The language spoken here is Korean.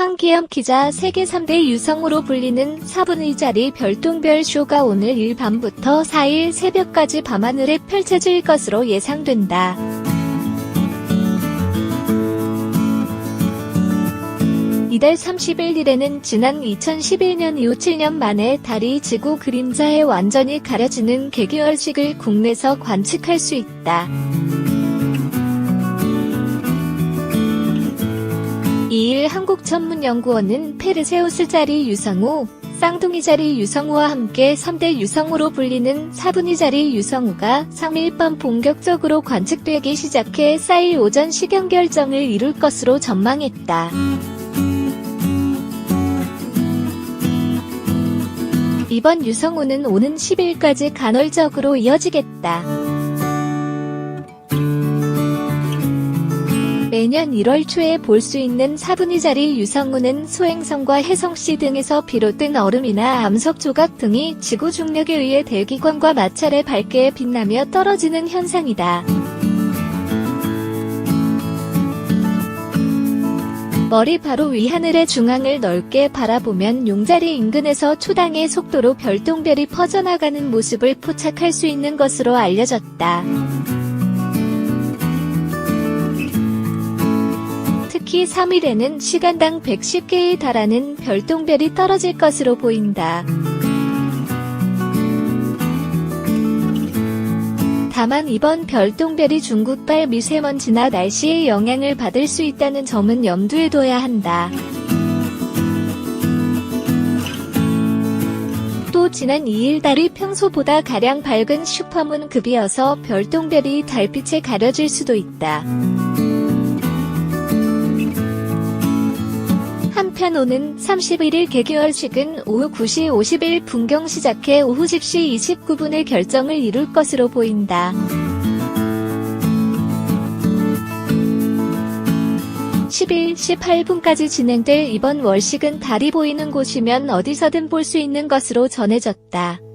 황기영 기자 세계 3대 유성으로 불리는 4분의 자리 별똥별 쇼가 오늘 일밤부터 4일 새벽까지 밤하늘에 펼쳐질 것으로 예상된다. 이달 31일에는 지난 2011년 이후 7년 만에 달이 지구 그림자에 완전히 가려지는 개개월식을 국내에서 관측할 수 있다. 천문연구원은 페르세우스 자리 유성우, 쌍둥이 자리 유성우와 함께 3대 유성우로 불리는 사분위 자리 유성우가 3일 밤 본격적으로 관측되기 시작해 4일 오전 시경 결정을 이룰 것으로 전망했다. 이번 유성우는 오는 10일까지 간헐적으로 이어지겠다. 매년 1월 초에 볼 수 있는 사분위 자리 유성우는 소행성과 해성씨 등에서 비롯된 얼음이나 암석 조각 등이 지구 중력에 의해 대기권과 마찰에 밝게 빛나며 떨어지는 현상이다. 머리 바로 위 하늘의 중앙을 넓게 바라보면 용자리 인근에서 초당의 속도로 별똥별이 퍼져나가는 모습을 포착할 수 있는 것으로 알려졌다. 특히 3일에는 시간당 110개에 달하는 별똥별이 떨어질 것으로 보인다. 다만 이번 별똥별이 중국발 미세먼지나 날씨의 영향을 받을 수 있다는 점은 염두에 둬야 한다. 또 지난 2일 달이 평소보다 가량 밝은 슈퍼문 급이어서 별똥별이 달빛에 가려질 수도 있다. 오는 31일 개교월식은 오후 9시 50일 분경 시작해 오후 10시 29분에 결정을 이룰 것으로 보인다. 10일 18분까지 진행될 이번 월식은 달이 보이는 곳이면 어디서든 볼 수 있는 것으로 전해졌다.